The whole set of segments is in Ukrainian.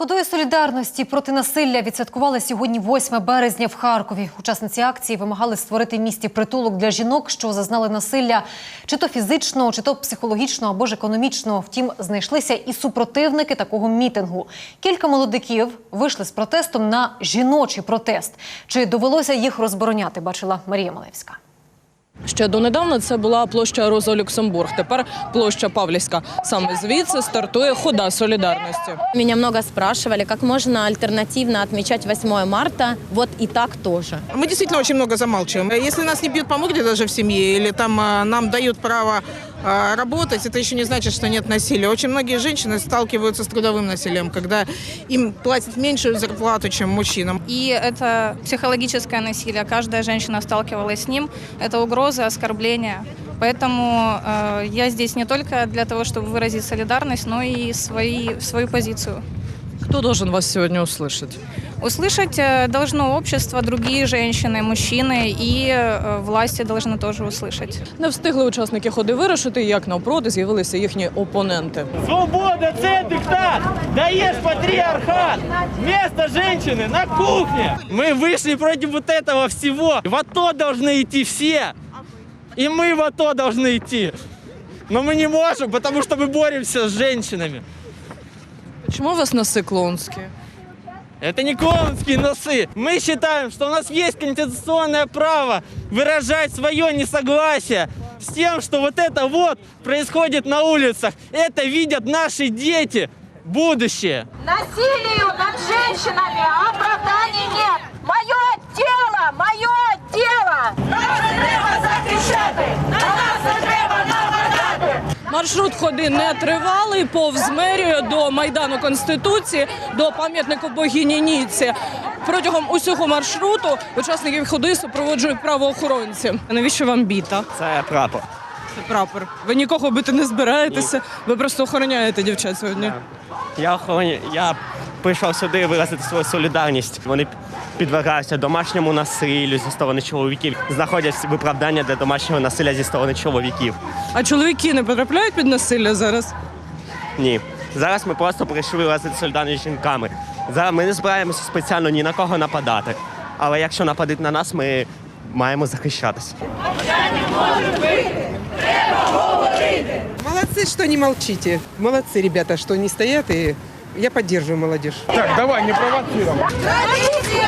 Ходою солідарності проти насилля відсвяткували сьогодні 8 березня в Харкові. Учасниці акції вимагали створити в місті притулок для жінок, що зазнали насилля, чи то фізичного, чи то психологічного або ж економічного. Втім, знайшлися і супротивники такого мітингу. Кілька молодиків вийшли з протестом на жіночий протест. Чи довелося їх розбороняти? Бачила Марія Малевська. Ще донедавна це була площа Роза Люксембург. Тепер площа Павлівська. Саме звідси стартує хода солідарності. Меня много спрашивали, как можно альтернативно отмечать 8 марта, вот и так тоже. Мы действительно очень много замалчиваем. Если нас не бьют по морде даже в семье, или там а, нам дают право работать, это еще не значит, что нет насилия. Очень многие женщины сталкиваются с трудовым насилием, когда им платят меньшую зарплату, чем мужчинам. И это психологическое насилие. Каждая женщина сталкивалась с ним. Это угрозы, оскорбления. Поэтому э, я здесь не только для того, чтобы выразить солидарность, но и свои, свою позицию. Хто должен вас сьогодні услышать? Услышать э, должно общество, другие женщины, мужчины, и э, власти должны тоже услышать. Не встигли учасники ходи вирушити, як навпроти з'явилися їхні опоненти. Свобода – це диктат! Даешь патриархат! Место женщины на кухне! Мы вышли против вот этого всего. В АТО должны идти все. И мы в АТО должны идти. Но мы не можем, потому что мы боремся с женщинами. Чому у вас носи клоунські? Это не клоунские носы. Мы считаем, что у нас есть конституционное право выражать свое несогласие с тем, что вот это вот происходит на улицах. Это видят наши дети. Будущее. Насилию над женщинами оправданий Маршрут ходи не тривалий, повз мерію до Майдану Конституції, до пам'ятнику богині Ніці. Протягом усього маршруту учасників ходи супроводжують правоохоронці. Навіщо вам біта? Це прапор. Це прапор. Ви нікого бити не збираєтеся, ви просто охороняєте дівчат сьогодні. Я охороня... я прийшов сюди виразити свою солідарність. Вони підвергаються домашньому насиллю зі сторони чоловіків, знаходять виправдання для домашнього насилля зі сторони чоловіків. А чоловіки не потрапляють під насилля зараз? Ні. Зараз ми просто прийшли виразити солідарність з жінками. Зараз ми не збираємося спеціально ні на кого нападати. Але якщо нападуть на нас, ми маємо захищатися. Молодцы, что не молчите. Молодцы, ребята, что не стоят, и я поддерживаю молодежь. Традиция,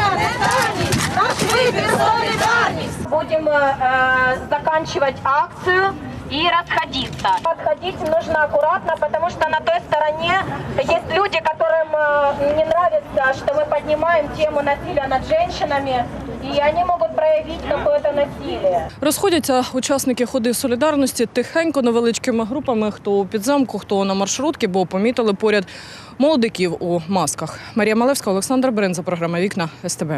солидарность. Наш выбор солидарность. Будем э, заканчивать акцию и расходиться. Подходить нужно аккуратно, потому что на той стороне есть люди, которым э, поднимаем тему насилия над женщинами, і вони можуть проявити какое-то насилие. Розходяться учасники ходи солідарності тихенько невеличкими групами, хто у підзамку, хто на маршрутки, бо помітили поряд молодиків у масках. Марія Малевська, Олександр Бринза, програма Вікна СТБ.